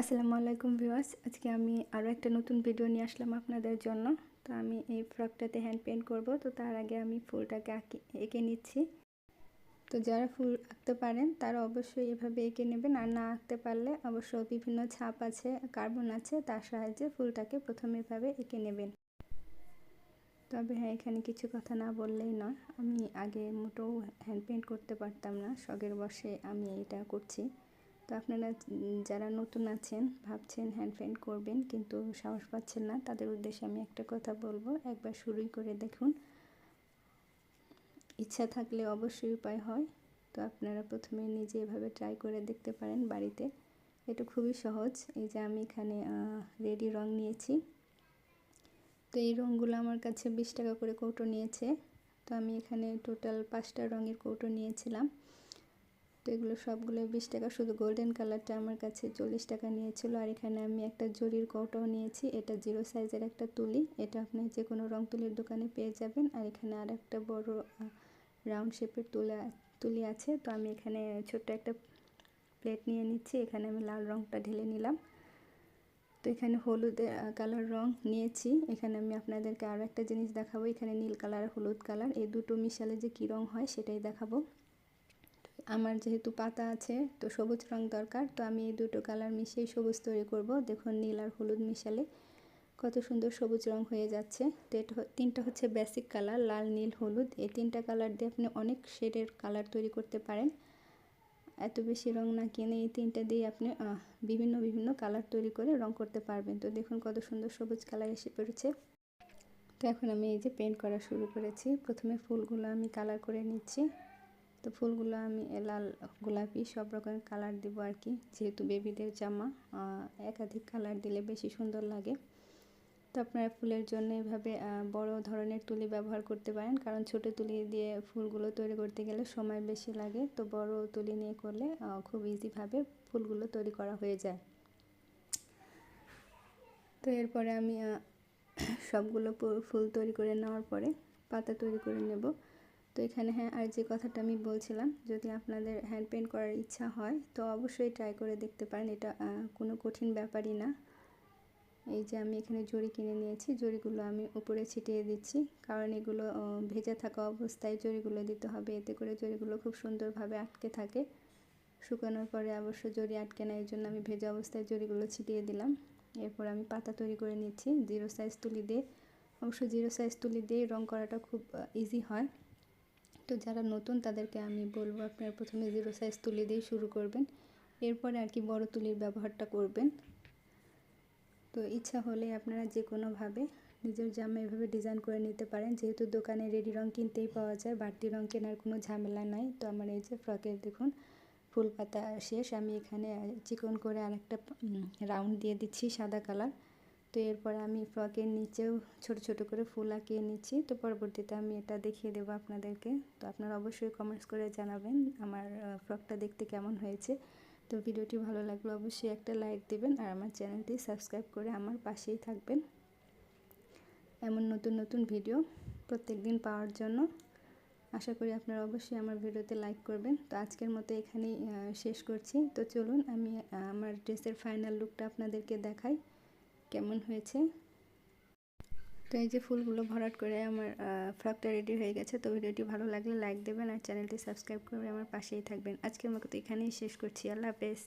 আসসালামু আলাইকুম ভিউয়ার্স। আজকে আমি আরও একটা নতুন ভিডিও নিয়ে আসলাম আপনাদের জন্য। তো আমি এই ফ্রকটাতে হ্যান্ড পেন্ট করব। তো তার আগে আমি ফুলটাকে আঁকি, এঁকে নিচ্ছি। তো যারা ফুল আঁকতে পারেন, তারা অবশ্যই এভাবে এঁকে নেবেন। আর না আঁকতে পারলে অবশ্য বিভিন্ন ছাপ আছে, কার্বন আছে, তার সাহায্যে ফুলটাকে প্রথমে এভাবে এঁকে নেবেন। তবে হ্যাঁ এখানে কিছু কথা না বললেই নয়। আমি আগে মোটেও হ্যান্ড পেন্ট করতে পারতাম না। শখের বসে আমি এটা করছি। তো আপনারা যারা নতুন আছেন, ভাবছেন হ্যান্ড পেন্ট করবেন, কিন্তু সাহস পাচ্ছেন না, তাদের উদ্দেশ্যে আমি একটা কথা বলব। একবার শুরুই করে দেখুন। ইচ্ছা থাকলে অবশ্যই উপায় হয়। তো আপনারা প্রথমে নিজে এভাবে ট্রাই করে দেখতে পারেন বাড়িতে। এটা খুবই সহজ। এই যে আমি এখানে রেডি রং নিয়েছি। তো এই রঙগুলো আমার কাছে বিশ টাকা করে কৌটো নিয়েছে। তো আমি এখানে টোটাল পাঁচটা রঙের কৌটো নিয়েছিলাম। তো এগুলো সবগুলো বিশ টাকা। শুধু গোল্ডেন কালারটা আমার কাছে চল্লিশ টাকা নিয়েছিল। আর এখানে আমি একটা জরির কৌটাও নিয়েছি। এটা জিরো সাইজের একটা তুলি। এটা আপনি যে কোনো রং তুলির দোকানে পেয়ে যাবেন। আর এখানে আর একটা বড় রাউন্ড শেপের তুলা, তুলি আছে। তো আমি এখানে ছোট্ট একটা প্লেট নিয়ে নিচ্ছি। এখানে আমি লাল রঙটা ঢেলে নিলাম। তো এখানে হলুদ কালার রং নিয়েছি। এখানে আমি আপনাদেরকে আরও একটা জিনিস দেখাবো। এখানে নীল কালার হলুদ কালার এই দুটো মিশালে যে কী রং হয় সেটাই দেখাবো। আমার যেহেতু পাতা আছে, তো সবুজ রং দরকার, তো আমি এই দুটো কালার মিশিয়ে সবুজ তৈরি করব। দেখুন, নীল আর হলুদ মিশালে কত সুন্দর সবুজ রং হয়ে যাচ্ছে। তো এটা তিনটা হচ্ছে বেসিক কালার লাল, নীল, হলুদ। এই তিনটা কালার দিয়ে আপনি অনেক শেডের কালার তৈরি করতে পারেন। এত বেশি রং না কিনে এই তিনটা দিয়ে আপনি বিভিন্ন বিভিন্ন কালার তৈরি করে রং করতে পারবেন। তো দেখুন কত সুন্দর সবুজ কালার এসে পড়েছে। তো এখন আমি এই যে পেন্ট করা শুরু করেছি। প্রথমে ফুলগুলো আমি কালার করে নিচ্ছি। তো ফুলগুলো আমি লাল গোলাপি সব রকমের কালার দিব আর কি। যেহেতু বেবিদের জামা একাধিক কালার দিলে বেশি সুন্দর লাগে। তো আপনারা ফুলের জন্য এভাবে বড় ধরনের তুলি ব্যবহার করতে পারেন। কারণ ছোট তুলি দিয়ে ফুলগুলো তৈরি করতে গেলে সময় বেশি লাগে। তো বড় তুলি নিয়ে করলে খুব ইজিভাবে ফুলগুলো তৈরি করা হয়ে যায়। তো এরপরে আমি সবগুলো ফুল তৈরি করে নেওয়ার পরে পাতা তৈরি করে নেব। তো এখানে হ্যাঁ আর যে কথাটা আমি বলছিলাম, যদি আপনাদের হ্যান্ড পেন্ট করার ইচ্ছা হয়, তো অবশ্যই ট্রাই করে দেখতে পারেন। এটা কোনো কঠিন ব্যাপারই না। এই যে আমি এখানে জড়ি কিনে নিয়েছি, জড়িগুলো আমি উপরে ছিটিয়ে দিচ্ছি। কারণ এগুলো ভেজা থাকা অবস্থায় জড়িগুলো দিতে হবে। এতে করে জড়িগুলো খুব সুন্দরভাবে আটকে থাকে। শুকানোর পরে অবশ্য জড়ি আটকে না এই জন্য আমি ভেজা অবস্থায় জড়িগুলো ছিটিয়ে দিলাম। এরপর আমি পাতা তৈরি করে নিচ্ছি জিরো সাইজ তুলি দিয়ে। অবশ্য জিরো সাইজ তুলি দিয়ে রং করাটা খুব ইজি হয়। তো যারা নতুন তাদেরকে আমি বলব আপনারা প্রথমে জিরো সাইজ তুলি দিয়ে শুরু করবেন। এরপরে আর কি বড় তুলির ব্যবহারটা করবেন। তো ইচ্ছা হলে আপনারা যে কোনোভাবে নিজের জামা এভাবে ডিজাইন করে নিতে পারেন। যেহেতু দোকানে রেডি রং কিনতেই পাওয়া যায়, বাড়তি রং কেনার কোনো ঝামেলা নাই। তো আমার এই যে ফ্রকের দেখুন ফুল পাতা শেষ। আমি এখানে চিকন করে আরেকটা রাউন্ড দিয়ে দিচ্ছি সাদা কালার তো এরপরে আমি ফ্রকের নিচেও ছোট ছোট করে ফুল আঁকিয়ে নিচ্ছি। তো পরবর্তীতে আমি এটা দেখিয়ে দেবো আপনাদেরকে। তো আপনারা অবশ্যই কমেন্টস করে জানাবেন আমার ফ্রকটা দেখতে কেমন হয়েছে। তো ভিডিওটি ভালো লাগলে অবশ্যই একটা লাইক দেবেন আর আমার চ্যানেলটি সাবস্ক্রাইব করে আমার পাশেই থাকবেন। এমন নতুন নতুন ভিডিও প্রত্যেক দিন পাওয়ার জন্য আশা করি আপনারা অবশ্যই আমার ভিডিওতে লাইক করবেন। তো আজকের মতো এখানেই শেষ করছি। তো চলুন আমি আমার ড্রেসের ফাইনাল লুকটা আপনাদেরকে দেখাই। কেমন হয়েছে? তো এই যে ফুলগুলো ভরাট করে আমার ফ্রকটা রেডি হয়ে গেছে, তো ভিডিওটি ভালো লাগলে লাইক দেবেন আর চ্যানেলটি সাবস্ক্রাইব করে আমার পাশেই থাকবেন। আজকের মতো এখানেই শেষ করছি। আল্লাহ হাফেজ।